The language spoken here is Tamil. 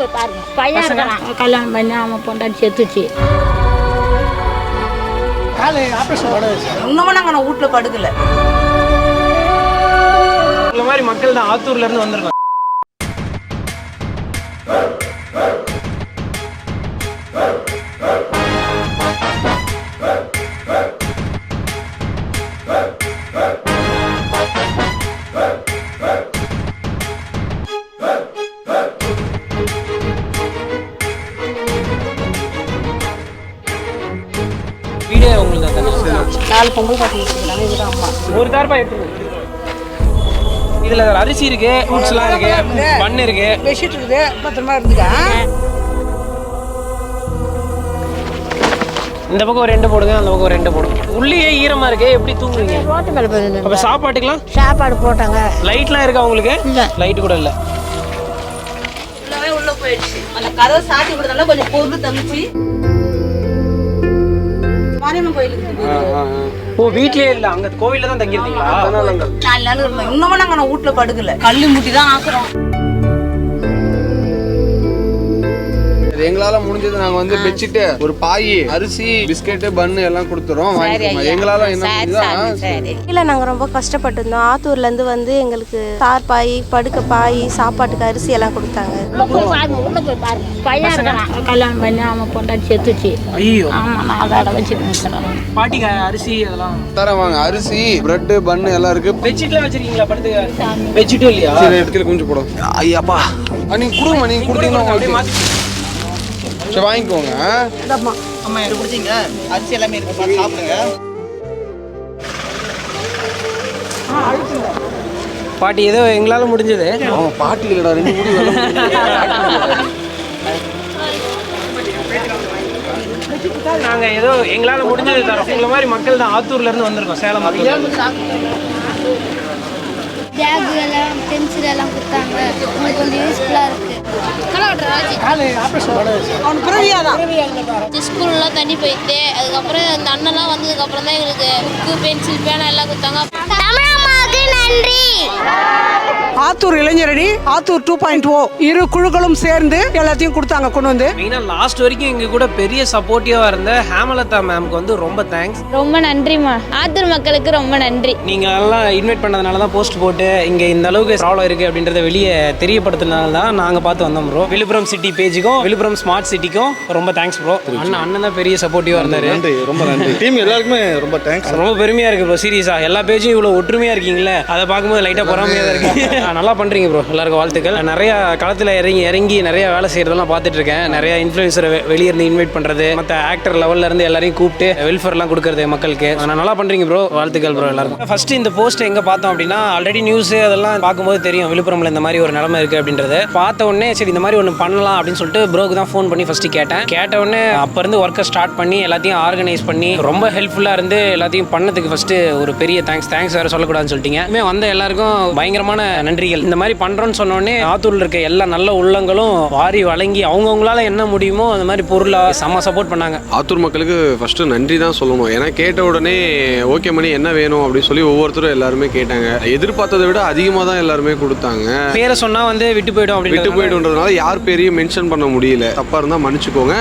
போய் பாருங்க. பையன் இருக்கிறான் கல்யாணம் பண்ணி அவன் பொண்டாட்டி செத்துச்சு. காலு ஆப்ரேஷன் இன்னமும் நாங்கள் நான் வீட்டில் படுக்கல. இந்த மாதிரி மக்கள் தான் ஆத்தூர்ல இருந்து வந்திருக்கோம் வீடியோ உங்களுக்கு தான் நாலு பொங்கல் பாட்டி அம்மா. ஒரு தார்பா எடுத்து இதுல அரிசி இருக்கு ஃப்ரூட்ஸ்லாம் இருக்கு பண்ணு இருக்கு. பெட்ஷீட் இருக்குது பத்திரமா இருந்துக்கா. இந்த பக்கம் ஒரு ரெண்டு போடுங்க அந்த பக்கம் ஒரு ரெண்டு போடுங்க. உள்ளேயே ஈரமா இருக்கு எப்படி தூங்குவீங்க? ரோட்டு மேலே அப்ப சாப்பாட்டுக்கலாம் சாப்பாடு போட்டாங்க. லைட்லாம் இருக்கா உங்களுக்கு? இல்ல. லைட் கூட இல்ல. ஃபுல்லாவே உள்ள போயிடுச்சு. அந்த கதவை சாத்தி கொடுத்தனால கொஞ்சம் பொருள் தம்பிச்சு மாரியம்மன் கோயிலுக்கு. ஓ வீட்லயே இல்ல. அங்க கோவில்ல தான் தங்கியிருந்தீங்களா நாலு நாள் இருந்தோம் இன்னமும் நாங்கள் நான் வீட்டில் படுக்கல. கல்லு முட்டி தான் ஆக்குறோம். இது எங்களால முடிஞ்சது நாங்க வந்து பெட்ஷீட் ஒரு பாய் அரிசி பிஸ்கெட் பன்னு எல்லாம் கொடுத்துறோம் வாங்கிக்கோங்க. எங்களால என்ன கீழே நாங்கள் ரொம்ப கஷ்டப்பட்டிருந்தோம். ஆத்தூர்லேருந்து வந்து எங்களுக்கு தார் பாய் படுக்க பாய் சாப்பாட்டுக்கு அரிசி எல்லாம் கொடுத்தாங்க. கல்யாணம் பண்ணி அவன் பொண்டாட்டி செத்துச்சு. ஐயோ. ஆமா நான் அதோட வச்சுட்டு பாட்டிக்கு அரிசி அதெல்லாம் தரேன் வாங்க. அரிசி பிரெட் பன்னு எல்லாம் இருக்கு. பெட்ஷீட்லாம் வச்சிருக்கீங்களா படுத்து? பெட்ஷீட்டும் இல்லையா? சரி இடத்துல கொஞ்சம் போடும் ஐயாப்பா. நீங்க கொடுங்க நீங்க கொடுத்தீங்கன்னா சரி வாங்கிக்கோங்க. அம்மா எனக்கு கொடுத்தீங்க அரிசி எல்லாமே இருக்கு சாப்பிடுங்க. பாட்டி ஏதோ எங்களால முடிஞ்சது. அவங்க பாட்டி இல்லடா ரெண்டு முடி நாங்க ஏதோ எங்களால முடிஞ்சது தரோம். உங்களை மாதிரி மக்கள் தான் ஆத்தூர்ல இருந்து வந்திருக்கோம் சேலம் பென்சில் எல்லாம் கொடுத்தாங்க. உங்களுக்கு கொஞ்சம் யூஸ்ஃபுல்லாக இருக்குது ஸ்கூல்லாம் தண்ணி போயிட்டு அதுக்கப்புறம் அந்த அண்ணன்லாம் வந்ததுக்கப்புறம் தான் எங்களுக்கு புக்கு பென்சில் பேனா எல்லாம் கொடுத்தாங்க. ஆத்தூர் இளைஞரணி ஆத்தூர் டூ பாயிண்ட் ஓ இரு குழுக்களும் சேர்ந்து எல்லாத்தையும் கொடுத்தாங்க கொண்டு வந்து. மெயினா லாஸ்ட் வரைக்கும் எங்க கூட பெரிய சப்போர்ட்டிவா இருந்த ஹேமலதா மேம்க்கு வந்து ரொம்ப தேங்க்ஸ் ரொம்ப நன்றிம்மா ஆத்தூர் மக்களுக்கு ரொம்ப நன்றி. நீங்க எல்லாம் இன்வைட் பண்ணதுனால தான் போஸ்ட் போட்டு இங்க இந்த அளவுக்கு ப்ராப்ளம் இருக்கு அப்படின்றத வெளியே தெரியப்படுத்தினால தான் நாங்க பார்த்து வந்தோம் ப்ரோ விழுப்புரம் சிட்டி பேஜுக்கும் விழுப்புரம் ஸ்மார்ட் சிட்டிக்கும் ரொம்ப தேங்க்ஸ் ப்ரோ அண்ணன் அண்ணன் தான் பெரிய சப்போர்ட்டிவா இருந்தாரு. நன்றி ரொம்ப நன்றி. டீம் எல்லாருக்குமே ரொம்ப தேங்க்ஸ் ரொம்ப பெருமையா இருக்கு ப்ரோ சீரியஸா எல்லா பேஜும் இவ்வளவு ஒற்றுமையா இருக்கீங்களே அதை பார்க்கும்போது லைட்டா பொறாமையா தான் இருக்கு. நல்லா பண்றீங்க ப்ரோ எல்லாருக்கும் வாழ்த்துக்கள். நிறையா நிறைய களத்துல இறங்கி இறங்கி நிறைய வேலை செய்யறதெல்லாம் பார்த்துட்டு இருக்கேன் நிறைய இன்ஃபுளுசரை வெளியே இருந்து இன்வைட் பண்றது மற்ற ஆக்டர் லெவல்ல இருந்து எல்லாரையும் கூப்பிட்டு வெல்ஃபேர்லாம் கொடுக்கறது மக்களுக்கு. நான் நல்லா பண்றீங்க ப்ரோ வாழ்த்துக்கள் ப்ரோ எல்லாருக்கும். ஃபர்ஸ்ட் இந்த போஸ்ட் எங்க பார்த்தோம் அப்படின்னா ஆல்ரெடி நியூஸ் அதெல்லாம் பார்க்கும்போது தெரியும். விழுப்புரம்ல இந்த மாதிரி ஒரு நிலைமை இருக்கு அப்படின்றது. பார்த்த உடனே சரி இந்த மாதிரி ஒன்று பண்ணலாம் அப்படின்னு சொல்லிட்டு ப்ரோக்கு தான் ஃபோன் பண்ணி ஃபர்ஸ்ட் கேட்டேன். கேட்ட உடனே அப்ப இருந்து ஒர்க்கை ஸ்டார்ட் பண்ணி எல்லாத்தையும் ஆர்கனைஸ் பண்ணி ரொம்ப ஹெல்ப்ஃபுல்லா இருந்து எல்லாத்தையும் பண்ணதுக்கு ஃபர்ஸ்ட் ஒரு பெரிய தேங்க்ஸ் தேங்க்ஸ் வேற சொல்லக்கூடாதுன்னு சொல்லிட்டீங்க. வந்த எல்லாருக்கும் பயங்கரமான நன்றிகள். இந்த மாதிரி பண்றோம்னு சொன்ன உடனே ஆத்தூர்ல இருக்க எல்லா நல்ல உள்ளங்களும் வாரி வழங்கி அவங்கவுங்களால என்ன முடியுமோ அந்த மாதிரி பொருளா செம்ம சப்போர்ட் பண்ணாங்க. ஆத்தூர் மக்களுக்கு ஃபர்ஸ்ட் நன்றி தான் சொல்லணும். ஏன்னா கேட்ட உடனே ஓகே மணி என்ன வேணும்? அப்படின்னு சொல்லி ஒவ்வொருத்தரும் எல்லாருமே கேட்டாங்க. எதிர்பார்த்ததை விட அதிகமாக தான் எல்லாருமே கொடுத்தாங்க. பேரை சொன்னா வந்து விட்டு போயிடும் விட்டு அப்படின்னு போயிடுன்றதுனால யார் பேரையும் மென்ஷன் பண்ண முடியல. தப்பா இருந்தா மன்னிச்சுக்கோங்க.